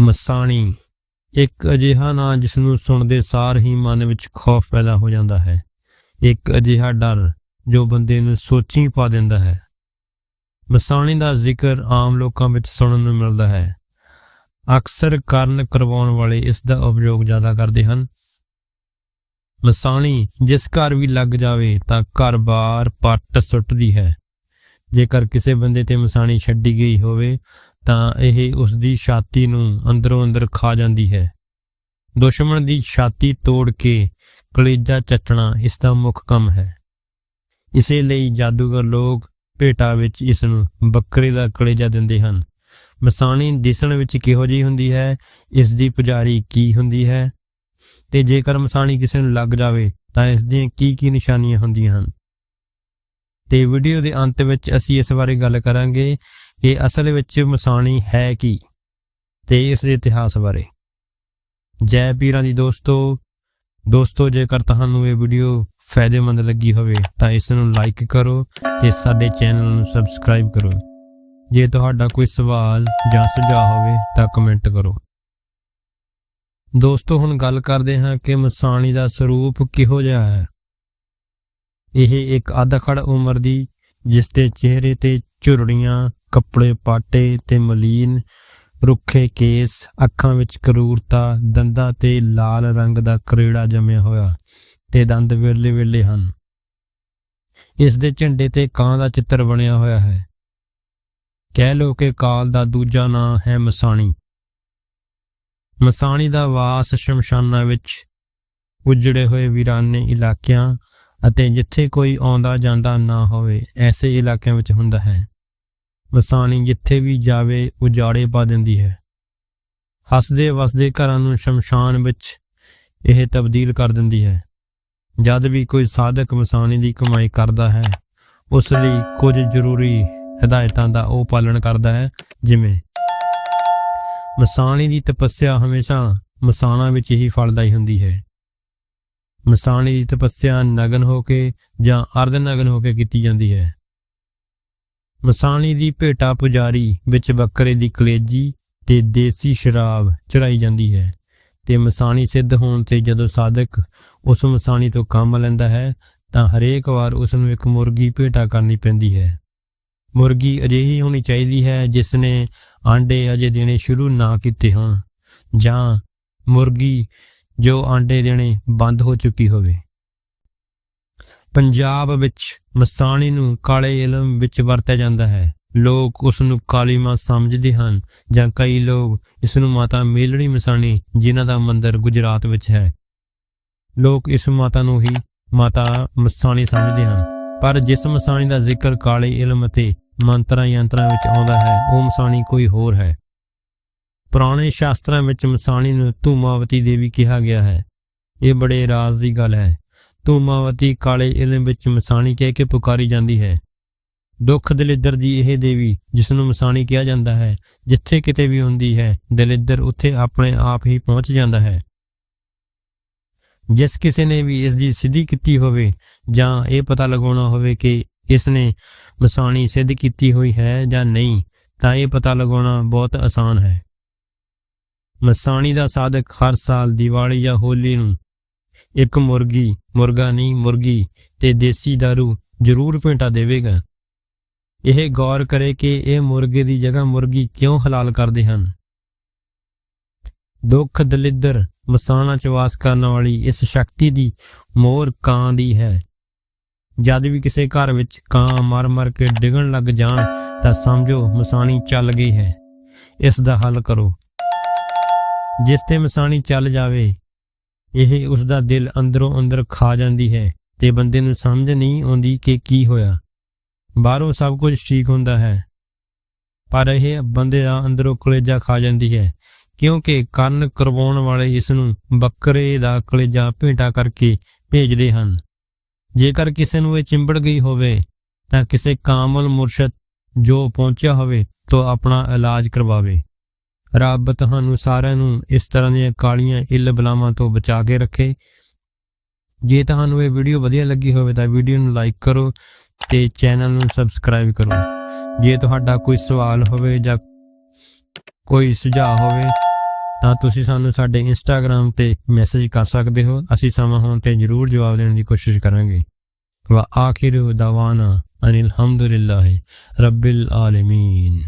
ਮਸਾਣੀ। ਇੱਕ ਅਜਿਹਾ ਨਾਂ ਜਿਸ ਨੂੰ ਸੁਣਦੇ ਸਾਰ ਹੀ ਮਨ ਵਿੱਚ ਖੌਫ ਪੈਦਾ ਹੋ ਜਾਂਦਾ ਹੈ। ਇੱਕ ਅਜਿਹਾ ਡਰ ਜੋ ਬੰਦੇ ਨੂੰ ਸੋਚੀ ਪਾ ਦਿੰਦਾ ਹੈ। ਮਸਾਣੀ ਦਾ ਜ਼ਿਕਰ ਆਮ ਲੋਕਾਂ ਵਿੱਚ ਸੁਣਨ ਨੂੰ ਮਿਲਦਾ ਹੈ। ਅਕਸਰ ਕਰਨ ਕਰਵਾਉਣ ਵਾਲੇ ਇਸ ਦਾ ਉਪਯੋਗ ਜ਼ਿਆਦਾ ਕਰਦੇ ਹਨ। ਮਸਾਣੀ ਜਿਸ ਘਰ ਵੀ ਲੱਗ ਜਾਵੇ ਤਾਂ ਘਰ-ਬਾਰ ਪੱਟ ਸੁੱਟਦੀ ਹੈ। ਜੇਕਰ ਕਿਸੇ ਬੰਦੇ ਤੇ ਮਸਾਣੀ ਛੱਡੀ ਗਈ ਹੋਵੇ ਤਾਂ ਇਹ ਉਸ ਦੀ ਛਾਤੀ ਨੂੰ ਅੰਦਰੋਂ ਅੰਦਰ ਖਾ ਜਾਂਦੀ ਹੈ। ਦੁਸ਼ਮਣ ਦੀ ਛਾਤੀ ਤੋੜ ਕੇ ਕਲੇਜਾ ਚੱਟਣਾ ਇਸ ਦਾ ਮੁੱਖ ਕੰਮ ਹੈ। ਇਸੇ ਲਈ ਜਾਦੂਗਰ ਲੋਕ ਭੇਟਾ ਵਿੱਚ ਇਸ ਨੂੰ ਬੱਕਰੇ ਦਾ ਕਲੇਜਾ ਦਿੰਦੇ ਹਨ। ਮਸਾਣੀ ਦਿਸਣ ਵਿੱਚ ਕਿਹੋ ਜਿਹੀ ਹੁੰਦੀ ਹੈ? ਇਸ ਦੀ ਪੁਜਾਰੀ ਕੀ ਹੁੰਦੀ ਹੈ? ਤੇ ਜੇਕਰ ਮਸਾਣੀ ਕਿਸੇ ਨੂੰ ਲੱਗ ਜਾਵੇ, ਤਾਂ ਇਸ ਦੀਆਂ ਕੀ ਕੀ ਨਿਸ਼ਾਨੀਆਂ ਹੁੰਦੀਆਂ ਹਨ? ਤੇ ਵੀਡੀਓ ਦੇ ਅੰਤ ਵਿੱਚ ਅਸੀਂ ਇਸ ਬਾਰੇ ਗੱਲ ਕਰਾਂਗੇ। ਕਿ ਅਸਲ ਵਿੱਚ ਮਸਾਣੀ ਹੈ ਕੀ ਤੇ ਇਸ ਦੇ ਇਤਿਹਾਸ ਬਾਰੇ। ਜੈ ਪੀਰਾਂ ਦੀ ਦੋਸਤੋ ਦੋਸਤੋ, ਜੇਕਰ ਤੁਹਾਨੂੰ ਇਹ ਵੀਡੀਓ ਫਾਇਦੇਮੰਦ ਲੱਗੀ ਹੋਵੇ, ਤਾਂ ਇਸ ਨੂੰ ਲਾਈਕ ਕਰੋ ਤੇ ਸਾਡੇ ਚੈਨਲ ਨੂੰ ਸਬਸਕ੍ਰਾਈਬ ਕਰੋ। ਜੇ ਤੁਹਾਡਾ ਕੋਈ ਸਵਾਲ ਜਾਂ ਸੁਝਾਅ ਹੋਵੇ, ਤਾਂ ਕਮੈਂਟ ਕਰੋ। ਦੋਸਤੋ, ਹੁਣ ਗੱਲ ਕਰਦੇ ਹਾਂ ਕਿ ਮਸਾਣੀ ਦਾ ਸਰੂਪ ਕਿਹੋ ਜਿਹਾ ਹੈ। ਇਹ ਇੱਕ ਅਧਖੜ ਉਮਰ ਦੀ, ਜਿਸ ਦੇ ਚਿਹਰੇ ਤੇ ਝੁਰੜੀਆਂ ਕੱਪੜੇ ਪਾਟੇ ਤੇ ਮਲੀਨ, ਰੁੱਖੇ ਕੇਸ, ਅੱਖਾਂ ਵਿੱਚ ਕਰੂਰਤਾ, ਦੰਦਾਂ ਤੇ ਲਾਲ ਰੰਗ ਦਾ ਕਰੇੜਾ ਜੰਮਿਆ ਹੋਇਆ ਤੇ ਦੰਦ ਵਿਰਲੇ ਵਿਰਲੇ ਹਨ। ਇਸ ਦੇ ਝੰਡੇ ਤੇ ਕਾਂ ਦਾ ਚਿੱਤਰ ਬਣਿਆ ਹੋਇਆ ਹੈ। ਕਹਿ ਲੋ ਕਿ ਕਾਲ ਦਾ ਦੂਜਾ ਨਾਂ ਹੈ ਮਸਾਣੀ। ਮਸਾਣੀ ਦਾ ਵਾਸ ਸ਼ਮਸ਼ਾਨਾਂ ਵਿੱਚ ਉਜੜੇ ਹੋਏ ਵੀਰਾਨੇ ਇਲਾਕਿਆਂ ਅਤੇ ਜਿੱਥੇ ਕੋਈ ਆਉਂਦਾ ਜਾਂਦਾ ਨਾ ਹੋਵੇ, ਐਸੇ ਇਲਾਕਿਆਂ ਵਿੱਚ ਹੁੰਦਾ ਹੈ। ਮਸਾਣੀ ਜਿੱਥੇ ਵੀ ਜਾਵੇ, ਉਜਾੜੇ ਪਾ ਦਿੰਦੀ ਹੈ। ਹੱਸਦੇ ਵਸਦੇ ਘਰਾਂ ਨੂੰ ਸ਼ਮਸ਼ਾਨ ਵਿੱਚ ਇਹ ਤਬਦੀਲ ਕਰ ਦਿੰਦੀ ਹੈ। ਜਦ ਵੀ ਕੋਈ ਸਾਧਕ ਮਸਾਣੀ ਦੀ ਕਮਾਈ ਕਰਦਾ ਹੈ, ਉਸ ਲਈ ਕੁਝ ਜ਼ਰੂਰੀ ਹਦਾਇਤਾਂ ਦਾ ਉਹ ਪਾਲਣ ਕਰਦਾ ਹੈ, ਜਿਵੇਂ ਮਸਾਣੀ ਦੀ ਤਪੱਸਿਆ ਹਮੇਸ਼ਾ ਮਸਾਣਾ ਵਿੱਚ ਹੀ ਫਲਦਾਈ ਹੁੰਦੀ ਹੈ। ਮਸਾਣੀ ਦੀ ਤਪੱਸਿਆ ਨਗਨ ਹੋ ਕੇ ਜਾਂ ਅਰਧ ਨਗਨ ਹੋ ਕੇ ਕੀਤੀ ਜਾਂਦੀ ਹੈ। ਮਸਾਣੀ ਦੀ ਭੇਟਾ ਪੁਜਾਰੀ ਵਿੱਚ ਬੱਕਰੇ ਦੀ ਕਲੇਜੀ ਤੇ ਦੇਸੀ ਸ਼ਰਾਬ ਚੜਾਈ ਜਾਂਦੀ ਹੈ ਤੇ ਮਸਾਣੀ ਸਿੱਧ ਹੋਣ ਤੇ ਜਦੋਂ ਸਾਧਕ ਉਸ ਮਸਾਣੀ ਤੋਂ ਕੰਮ ਲੈਂਦਾ ਹੈ, ਤਾਂ ਹਰੇਕ ਵਾਰ ਉਸ ਨੂੰ ਇੱਕ ਮੁਰਗੀ ਭੇਟਾ ਕਰਨੀ ਪੈਂਦੀ ਹੈ। ਮੁਰਗੀ ਅਜਿਹੀ ਹੋਣੀ ਚਾਹੀਦੀ ਹੈ ਜਿਸ ਨੇ ਆਂਡੇ ਅਜੇ ਦੇਣੇ ਸ਼ੁਰੂ ਨਾ ਕੀਤੇ ਹੋਣ, ਜਾਂ ਮੁਰਗੀ ਜੋ ਆਂਡੇ ਦੇਣੇ ਬੰਦ ਹੋ ਚੁੱਕੀ ਹੋਵੇ। ਪੰਜਾਬ ਵਿੱਚ ਮਸਾਣੀ ਨੂੰ ਕਾਲੇ ਇਲਮ ਵਿੱਚ ਵਰਤਿਆ ਜਾਂਦਾ ਹੈ। ਲੋਕ ਉਸ ਨੂੰ ਕਾਲੀ ਮਾਂ ਸਮਝਦੇ ਹਨ ਜਾਂ ਕਈ ਲੋਕ ਇਸ ਨੂੰ ਮਾਤਾ ਮੇਲੜੀ ਮਸਾਣੀ, ਜਿਨ੍ਹਾਂ ਦਾ ਮੰਦਿਰ ਗੁਜਰਾਤ ਵਿੱਚ ਹੈ। ਲੋਕ ਇਸ ਮਾਤਾ ਨੂੰ ਹੀ ਮਾਤਾ ਮਸਾਣੀ ਸਮਝਦੇ ਹਨ। ਪਰ ਜਿਸ ਮਸਾਣੀ ਦਾ ਜ਼ਿਕਰ ਕਾਲੇ ਇਲਮ ਅਤੇ ਮੰਤਰਾਂ ਯੰਤਰਾਂ ਵਿੱਚ ਆਉਂਦਾ ਹੈ, ਉਹ ਮਸਾਣੀ ਕੋਈ ਹੋਰ ਹੈ। ਪੁਰਾਣੇ ਸ਼ਾਸਤਰਾਂ ਵਿੱਚ ਮਸਾਣੀ ਨੂੰ ਧੂਮਾਵਤੀ ਦੇਵੀ ਕਿਹਾ ਗਿਆ ਹੈ। ਇਹ ਬੜੇ ਰਾਜ਼ ਦੀ ਗੱਲ ਹੈ। ਧੂਮਾਵਤੀ ਕਾਲੇ ਇਲਮ ਵਿੱਚ ਮਸਾਣੀ ਕਹਿ ਕੇ ਪੁਕਾਰੀ ਜਾਂਦੀ ਹੈ। ਦੁੱਖ ਦਲਿੱਦਰ ਦੀ ਇਹ ਦੇਵੀ ਜਿਸ ਨੂੰ ਮਸਾਣੀ ਕਿਹਾ ਜਾਂਦਾ ਹੈ, ਜਿੱਥੇ ਕਿਤੇ ਵੀ ਹੁੰਦੀ ਹੈ, ਦਲਿੱਦਰ ਉੱਥੇ ਆਪਣੇ ਆਪ ਹੀ ਪਹੁੰਚ ਜਾਂਦਾ ਹੈ। ਜਿਸ ਕਿਸੇ ਨੇ ਵੀ ਇਸ ਦੀ ਸਿੱਧੀ ਕੀਤੀ ਹੋਵੇ, ਜਾਂ ਇਹ ਪਤਾ ਲਗਾਉਣਾ ਹੋਵੇ ਕਿ ਇਸ ਨੇ ਮਸਾਣੀ ਸਿੱਧ ਕੀਤੀ ਹੋਈ ਹੈ ਜਾਂ ਨਹੀਂ, ਤਾਂ ਇਹ ਪਤਾ ਲਗਾਉਣਾ ਬਹੁਤ ਆਸਾਨ ਹੈ। ਮਸਾਣੀ ਦਾ ਸਾਧਕ ਹਰ ਸਾਲ ਦੀਵਾਲੀ ਜਾਂ ਹੋਲੀ ਨੂੰ ਇੱਕ ਮੁਰਗੀ, ਮੁਰਗਾ ਨਹੀਂ, ਮੁਰਗੀ ਤੇ ਦੇਸੀ दारू ਜ਼ਰੂਰ ਭੇਟਾ ਦੇਵੇਗਾ। ਇਹ ਗੌਰ ਕਰੇ ਕਿ ਇਹ ਮੁਰਗੇ ਦੀ ਜਗ੍ਹਾ ਮੁਰਗੀ ਕਿਉਂ ਹਲਾਲ ਕਰਦੇ ਹਨ? ਦੁੱਖ, ਦਲਿੱਦਰ, ਮਸਾਣਾ ਚ ਵਾਸ ਕਰਨ ਵਾਲੀ ਇਸ ਸ਼ਕਤੀ ਦੀ ਮੋਹਰ ਕਾਂ ਦੀ ਹੈ। ਜਦ ਵੀ ਕਿਸੇ ਘਰ ਵਿੱਚ ਕਾਂ ਮਰ ਮਰ ਕੇ ਡਿਗਣ ਲੱਗ ਜਾਣ, ਤਾਂ ਸਮਝੋ ਮਸਾਣੀ ਚੱਲ ਗਈ ਹੈ। ਇਸ ਦਾ ਹੱਲ ਕਰੋ। ਜਿਸ ਤੇ ਮਸਾਣੀ ਚੱਲ ਜਾਵੇ ਇਹ ਉਸ ਦਾ ਦਿਲ ਅੰਦਰੋਂ ਅੰਦਰ ਖਾ ਜਾਂਦੀ ਹੈ ਤੇ ਬੰਦੇ ਨੂੰ ਸਮਝ ਨਹੀਂ ਆਉਂਦੀ ਕਿ ਕੀ ਹੋਇਆ। ਬਾਹਰੋਂ ਸਭ ਕੁਝ ਠੀਕ ਹੁੰਦਾ ਹੈ, ਪਰ ਇਹ ਬੰਦੇ ਦਾ ਅੰਦਰੋਂ ਕਲੇਜਾ ਖਾ ਜਾਂਦੀ ਹੈ, ਕਿਉਂਕਿ ਕੰਨ ਕਰਵਾਉਣ ਵਾਲੇ ਇਸ ਨੂੰ ਬੱਕਰੇ ਦਾ ਕਲੇਜਾ ਭੇਟਾ ਕਰਕੇ ਭੇਜਦੇ ਹਨ। ਜੇਕਰ ਕਿਸੇ ਨੂੰ ਇਹ ਚਿੰਬੜ ਗਈ ਹੋਵੇ, ਤਾਂ ਕਿਸੇ ਕਾਮਲ ਮੁਰਸ਼ਦ ਜੋ ਪਹੁੰਚਿਆ ਹੋਵੇ, ਤੋਂ ਆਪਣਾ ਇਲਾਜ ਕਰਵਾਵੇ। ਰੱਬ ਤੁਹਾਨੂੰ ਸਾਰਿਆਂ ਨੂੰ ਇਸ ਤਰ੍ਹਾਂ ਦੀਆਂ ਕਾਲੀਆਂ ਇਲ ਬਲਾਵਾਂ ਤੋਂ ਬਚਾ ਕੇ ਰੱਖੇ। ਜੇ ਤੁਹਾਨੂੰ ਇਹ ਵੀਡੀਓ ਵਧੀਆ ਲੱਗੀ ਹੋਵੇ ਤਾਂ ਵੀਡੀਓ ਨੂੰ ਲਾਈਕ ਕਰੋ ਤੇ ਚੈਨਲ ਨੂੰ ਸਬਸਕ੍ਰਾਈਬ ਕਰੋ। ਜੇ ਤੁਹਾਡਾ ਕੋਈ ਸਵਾਲ ਹੋਵੇ ਜਾਂ ਕੋਈ ਸੁਝਾਅ ਹੋਵੇ ਤਾਂ ਤੁਸੀਂ ਸਾਨੂੰ ਸਾਡੇ ਇੰਸਟਾਗ੍ਰam ਤੇ ਮੈਸੇਜ ਕਰ ਸਕਦੇ ਹੋ। ਅਸੀਂ ਸਮਾਂ ਹੋਣ ਤੇ ਜ਼ਰੂਰ ਜਵਾਬ ਦੇਣ ਦੀ ਕੋਸ਼ਿਸ਼ ਕਰਾਂਗੇ। ਵਾ ਆਖਿਰ ਦਵਾਨਾ ਅਨਿਲ ਹਮਦੁਲਿਲਾਹ ਰੱਬਿਲ ਆਲਮੀਨ।